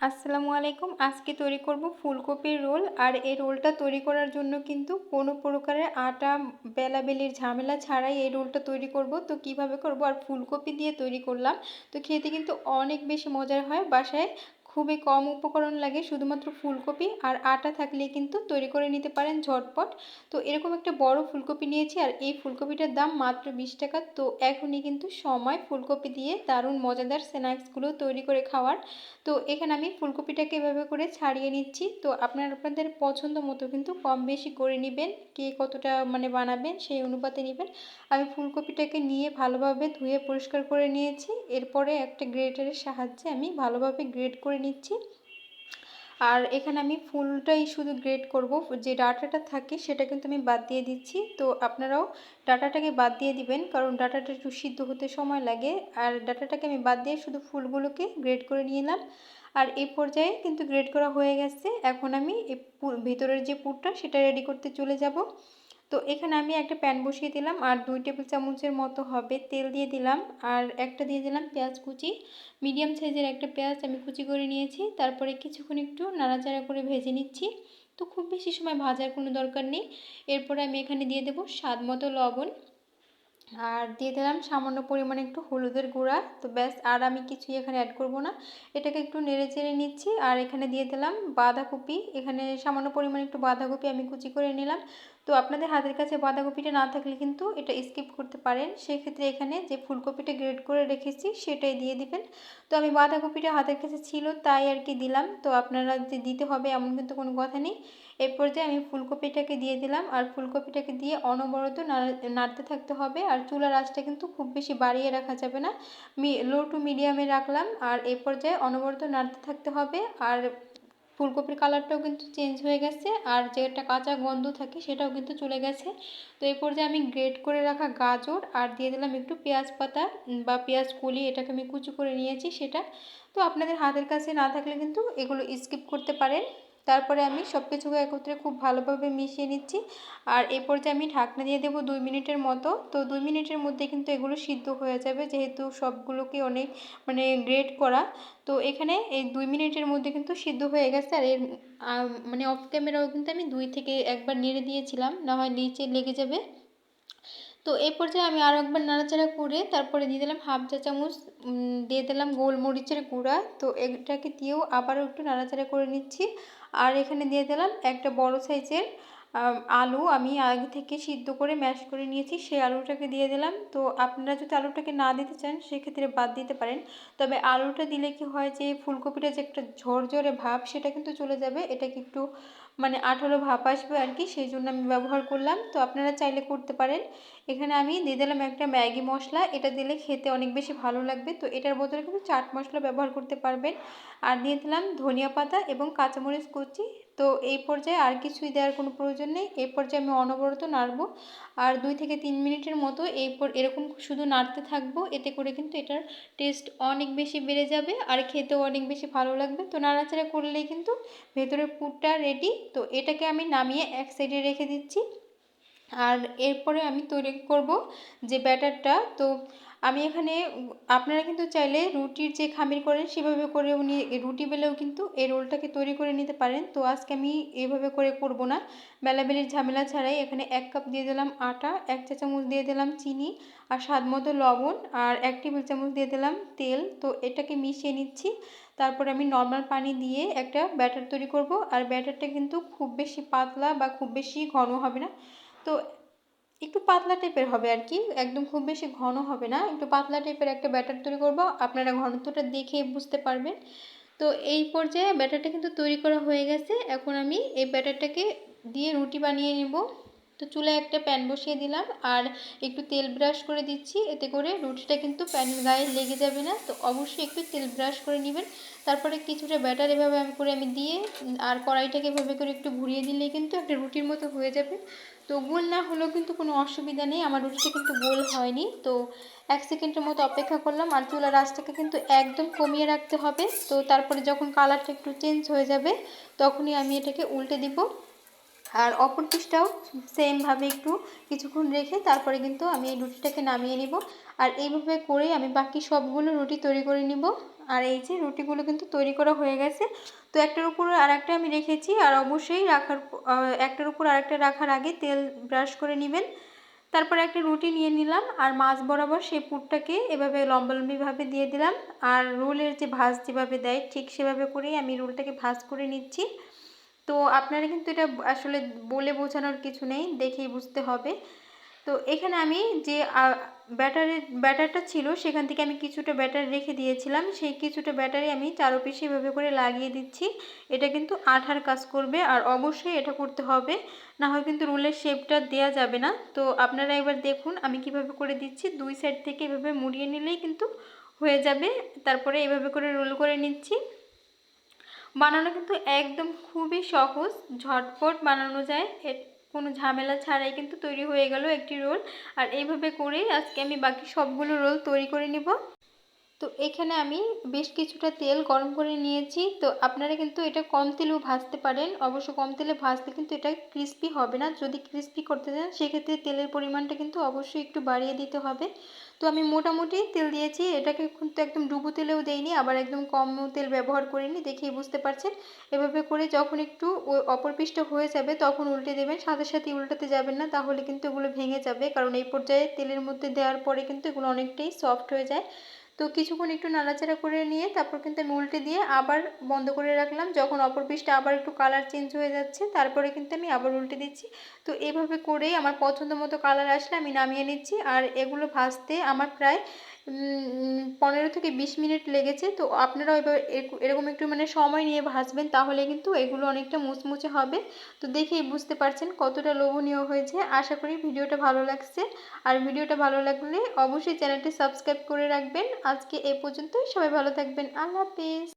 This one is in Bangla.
আসসালামু আলাইকুম। আজকে তৈরি করব ফুলকপির রোল আর এই রোলটা তৈরি করার জন্য কিন্তু কোনো প্রকারের আটা, বেলাবেলির ঝামেলা ছাড়াই এই রোলটা তৈরি করব। তো কীভাবে করব? আর ফুলকপি দিয়ে তৈরি করলাম। তো খেতে কিন্তু অনেক বেশি মজার হয়। বাসায় খুবই কম উপকরণ লাগে, শুধুমাত্র ফুলকপি আর আটা থাকলে কিন্তু তৈরি করে নিতে পারেন ঝটপট। তো এরকম একটা বড় ফুলকপি নিয়েছি আর এই ফুলকপিটার দাম মাত্র বিশ টাকা। তো এখনই কিন্তু সময় ফুলকপি দিয়ে দারুণ মজাদার স্ন্যাক্সগুলো তৈরি করে খাওয়ার। তো এখানে আমি ফুলকপিটাকে এভাবে করে ছাড়িয়ে নিচ্ছি। তো আপনার আপনাদের পছন্দ মতো কিন্তু কম বেশি করে নেবেন, কে কতটা মানে বানাবেন সেই অনুপাতে নেবেন। আমি ফুলকপিটাকে নিয়ে ভালোভাবে ধুয়ে পরিষ্কার করে নিয়েছি। এরপরে একটা গ্রেটারের সাহায্যে আমি ভালোভাবে গ্রেট করে নিচ্ছি। আর এখানে আমি ফুলটাই শুধু গ্রেড করব। যে ডাটাটা থাকে সেটা কিন্তু আমি বাদ দিয়ে দিচ্ছি। তো আপনারাও ডাটাটাকে বাদ দিয়ে দিবেন, কারণ ডাটাটা একটু সিদ্ধ হতে সময় লাগে। আর ডাটাটাকে আমি বাদ দিয়ে শুধু ফুলগুলোকে গ্রেড করে নিয়ে নিলাম আর এই পর্যায়ে কিন্তু গ্রেড করা হয়ে গেছে। এখন আমি ভিতরের যে পুরটা সেটা রেডি করতে চলে যাব। তো এখানে আমি একটা প্যান বসিয়ে দিলাম আর দুই টেবিল চামচের মতো হবে তেল দিয়ে দিলাম আর একটা দিয়ে দিলাম পেঁয়াজ কুচি। মিডিয়াম সাইজের একটা পেঁয়াজ আমি কুচি করে নিয়েছি, তারপরে কিছুক্ষণ একটু নাড়াচাড়া করে ভেজে নিচ্ছি। তো খুব বেশি সময় ভাজার কোনো দরকার নেই। এরপরে আমি এখানে দিয়ে দেবো স্বাদ মতো লবণ। আর দিয়ে দিলাম সামান্য পরিমাণে একটু হলুদের গুঁড়া। তো ব্যাস, আর আমি কিছুই এখানে অ্যাড করব না। এটাকে একটু নেড়ে চেড়ে নিচ্ছি আর এখানে দিয়ে দিলাম বাঁধাকপি। এখানে সামান্য পরিমাণে একটু বাঁধাকপি আমি কুচি করে নিলাম। তো আপনাদের হাতের কাছে বাঁধাকপিটা না থাকলে কিন্তু এটা স্কিপ করতে পারেন। সেক্ষেত্রে এখানে যে ফুলকপিটা গ্রেড করে রেখেছি সেটাই দিয়ে দিবেন। তো আমি বাঁধাকপিটা হাতের কাছে ছিল তাই আর কি দিলাম। তো আপনারা যে দিতে হবে এমন কিন্তু কোনো কথা নেই। এর পর্যায়ে আমি ফুলকপিটাকে দিয়ে দিলাম। আর ফুলকপিটাকে দিয়ে অনবরত নাড়তে থাকতে হবে। আর চুলার আঁচটা কিন্তু খুব বেশি বাড়িয়ে রাখা যাবে না। লো টু মিডিয়ামে রাখলাম। আর এ পর্যায়ে অনবরত নাড়তে থাকতে হবে। আর ফুলকপির কালারটাও কিন্তু চেঞ্জ হয়ে গেছে আর যে একটা কাঁচা গন্ধ থাকে সেটাও কিন্তু চলে গেছে। তো এই পর্যায়ে আমি গ্রেট করে রাখা গাজর আর দিয়ে দিলাম একটু পেঁয়াজ পাতা বা পেঁয়াজ কলি, এটাকে আমি কুচি করে নিয়েছি সেটা। তো আপনাদের হাতের কাছে না থাকলে কিন্তু এগুলো স্কিপ করতে পারেন। তারপরে আমি সব কিছুকে একত্রে খুব ভালোভাবে মিশিয়ে নিচ্ছি। আর এই পর্যায়ে আমি ঢাকনা দিয়ে দেবো দুই মিনিটের মতো। তো দুই মিনিটের মধ্যে কিন্তু এগুলো সিদ্ধ হয়ে যাবে, যেহেতু সবগুলোকে অনেক মানে গ্রেট করা। তো এখানে এই দুই মিনিটের মধ্যে কিন্তু সিদ্ধ হয়ে গেছে। আর এর মানে অফ ক্যামেরাও কিন্তু আমি দুই থেকে একবার নেড়ে দিয়েছিলাম, না হয় নিচে লেগে যাবে। তো এই পর্যায়ে আমি আরও একবার নাড়াচাড়া করে তারপরে দিয়ে দিলাম হাফ চা চামচ দিয়ে দিলাম গোলমরিচের গুঁড়া। তো এটাকে দিয়েও আবারও একটু নাড়াচাড়া করে নিচ্ছি। আর এখানে দিয়ে দিলাম একটা বড় সাইজের আলু আমি আগে থেকে সিদ্ধ করে ম্যাশ করে নিয়েছি, সেই আলুটাকে দিয়ে দিলাম। তো আপনারা যদি আলুটাকে না দিতে চান, সেক্ষেত্রে বাদ দিতে পারেন। তবে আলুটা দিলে কি হয় যে, ফুলকপিটা যে একটা ঝরঝরে ভাব, সেটা কিন্তু চলে যাবে। এটাকে একটু মানে আঠালো ভাপ আসবে আর কি, সেই জন্য আমি ব্যবহার করলাম। তো আপনারা চাইলে করতে পারেন। এখানে আমি দিয়ে দিলাম একটা ম্যাগি মশলা। এটা দিলে খেতে অনেক বেশি ভালো লাগবে। তো এটার বদলে কিন্তু চাট মশলা ব্যবহার করতে পারবেন। আর দিয়ে দিলাম ধনিয়া পাতা এবং কাঁচামরিচ কুচি। তো এই পর্যায়ে আর কিছুই দেওয়ার কোনো প্রয়োজন নেই। এই পর্যায়ে আমি অনবরত নাড়বো। আর দুই থেকে তিন মিনিটের মতো এই এরকম শুধু নাড়তে থাকব, এতে করে কিন্তু এটার টেস্ট অনেক বেশি বেড়ে যাবে আর খেতেও অনেক বেশি ভালো লাগবে। তো নাড়াচাড়া করলেই কিন্তু ভেতরের পুরটা রেডি তো এটাকে আমি নামিয়ে এক সাইডে রেখে দিচ্ছি। আর এরপরে আমি তৈরি করব যে ব্যাটারটা তো আমি এখানে, আপনারা কিন্তু চাইলে রুটির যে খামির করেন সেভাবে করে উনি, রুটি বেলেও কিন্তু এই রোলটাকে তৈরি করে নিতে পারেন। তো আজকে আমি এভাবে করে করব না। বেলাবেলির ঝামেলা ছাড়াই এখানে এক কাপ দিয়ে দিলাম আটা, এক চা চামচ দিয়ে দিলাম চিনি আর স্বাদ মতো লবণ আর এক টেবিল চামচ দিয়ে দিলাম তেল। তো এটাকে মিশিয়ে নিচ্ছি। তারপরে আমি নর্মাল পানি দিয়ে একটা ব্যাটার তৈরি করব। আর ব্যাটারটা কিন্তু খুব বেশি পাতলা বা খুব বেশি ঘন হবে না। তো একটু পাতলা টাইপের হবে আর কি একদম খুব বেশি ঘন হবে না, একটু পাতলা টাইপের একটা ব্যাটার তৈরি করব, আপনারা ঘনত্বটা দেখে বুঝতে পারবেন। তো এই পর্যায়ে ব্যাটারটা কিন্তু তৈরি করা হয়ে গেছে, এখন আমি এই ব্যাটারটাকে দিয়ে রুটি বানিয়ে নেব। তো চুলায় একটা প্যান বসিয়ে দিলাম আর একটু তেল ব্রাশ করে দিচ্ছি। এতে করে রুটিটা কিন্তু প্যানের গায়ে লেগে যাবে না। তো অবশ্যই একটু তেল ব্রাশ করে নেবেন। তারপরে কিছুটা ব্যাটার এভাবে আমি করে আমি দিয়ে আর কড়াইটাকে এভাবে করে একটু ঘুরিয়ে দিলে কিন্তু একটা রুটির মতো হয়ে যাবে। তো গোল না হলেও কিন্তু কোনো অসুবিধা নেই। আমার রুটিটা কিন্তু গোল হয়নি। তো এক সেকেন্ডের মতো অপেক্ষা করলাম আর চুলার আঁচটাকে কিন্তু একদম কমিয়ে রাখতে হবে। তো তারপরে যখন কালারটা একটু চেঞ্জ হয়ে যাবে, তখনই আমি এটাকে উল্টে দিব। আর অপর পিসটাও সেমভাবে একটু কিছুক্ষণ রেখে তারপরে কিন্তু আমি এই রুটিটাকে নামিয়ে নিব। আর এইভাবে করে আমি বাকি সবগুলো রুটি তৈরি করে নিব। আর এই যে রুটিগুলো কিন্তু তৈরি করা হয়ে গেছে। তো একটার উপর আর একটা আমি রেখেছি। আর অবশ্যই রাখার একটার উপর আরেকটা রাখার আগে তেল ব্রাশ করে নেবেন। তারপরে একটা রুটি নিয়ে নিলাম। আর মাছ বরাবর সেই পুরটাকে এভাবে লম্বালম্বিভাবে দিয়ে দিলাম। আর রোলের যে ভাজ যেভাবে দেয় ঠিক সেভাবে করেই আমি রোলটাকে ভাজ করে নিচ্ছি। তো আপনারা কিন্তু এটা আসলে বলে বোঝানোর কিছু নেই, দেখেই বুঝতে হবে। তো এখানে আমি যে ব্যাটারের ব্যাটারটা ছিল, সেখান থেকে আমি কিছুটা ব্যাটার রেখে দিয়েছিলাম। সেই কিছুটা ব্যাটারি আমি চারোপিসে এভাবে করে লাগিয়ে দিচ্ছি। এটা কিন্তু আঠার কাজ করবে, আর অবশ্যই এটা করতে হবে। না হয় কিন্তু রোলের শেপটা দেওয়া যাবে না। তো আপনারা এবার দেখুন, আমি কীভাবে করে দিচ্ছি। দুই সাইড থেকে এভাবে মুড়িয়ে নিলেই কিন্তু হয়ে যাবে। তারপরে এভাবে করে রোল করে নিচ্ছি। বানানো কিন্তু একদম খুবই সহজ, ঝটপট বানানো যায়। কোনো ঝামেলা ছাড়াই কিন্তু তৈরি হয়ে গেল একটি রোল। আর এইভাবে করেই আজকে আমি বাকি সবগুলো রোল তৈরি করে নিব। তো এখানে আমি বেশ কিছুটা তেল গরম করে নিয়েছি। তো আপনারা কিন্তু এটা কম তেলেও ভাজতে পারেন। অবশ্য কম তেলে ভাজলে কিন্তু এটা ক্রিস্পি হবে না। যদি ক্রিস্পি করতে চান, সেক্ষেত্রে তেলের পরিমাণটা কিন্তু অবশ্যই একটু বাড়িয়ে দিতে হবে। তো আমি মোটামুটি তেল দিয়েছি। এটাকে কিন্তু একদম ডুবো তেলেও দেইনি, আবার একদম কম তেল ব্যবহার করিনি, দেখেই বুঝতে পারছেন। এভাবে করে যখন একটু অপর পিসটা হয়ে যাবে, তখন উল্টে দেবেন। সাথে সাথে উল্টাতে যাবেন না, তাহলে কিন্তু এগুলো ভেঙে যাবে। কারণ এই পর্যায়ে তেলের মধ্যে দেওয়ার পরে কিন্তু এগুলো অনেকটাই সফট হয়ে যায়। তো কিছুক্ষণ একটু নাড়াচাড়া করে নিয়ে তারপর কিন্তু আমি উল্টে দিয়ে আবার বন্ধ করে রাখলাম। যখন অপর পিসটা আবার একটু কালার চেঞ্জ হয়ে যাচ্ছে, তারপরে কিন্তু আমি আবার উল্টে দিচ্ছি। তো এভাবে করেই আমার পছন্দ মতো কালার আসলে আমি নামিয়ে নিচ্ছি। আর এগুলো ভাজতে আমার প্রায় পনেরো থেকে বিশ মিনিট লেগেছে। তো আপনারাও এবার এরকম একটু মানে সময় নিয়ে ভাজবেন, তাহলে কিন্তু এগুলো অনেকটা মুচমুচে হবে। তো দেখেই বুঝতে পারছেন কতটা লোভনীয় হয়েছে। আশা করি ভিডিওটা ভালো লাগছে। আর ভিডিওটা ভালো লাগলে অবশ্যই চ্যানেলটি সাবস্ক্রাইব করে রাখবেন। আজকে এ পর্যন্তই। সবাই ভালো থাকবেন। আল্লাহ হাফিজ।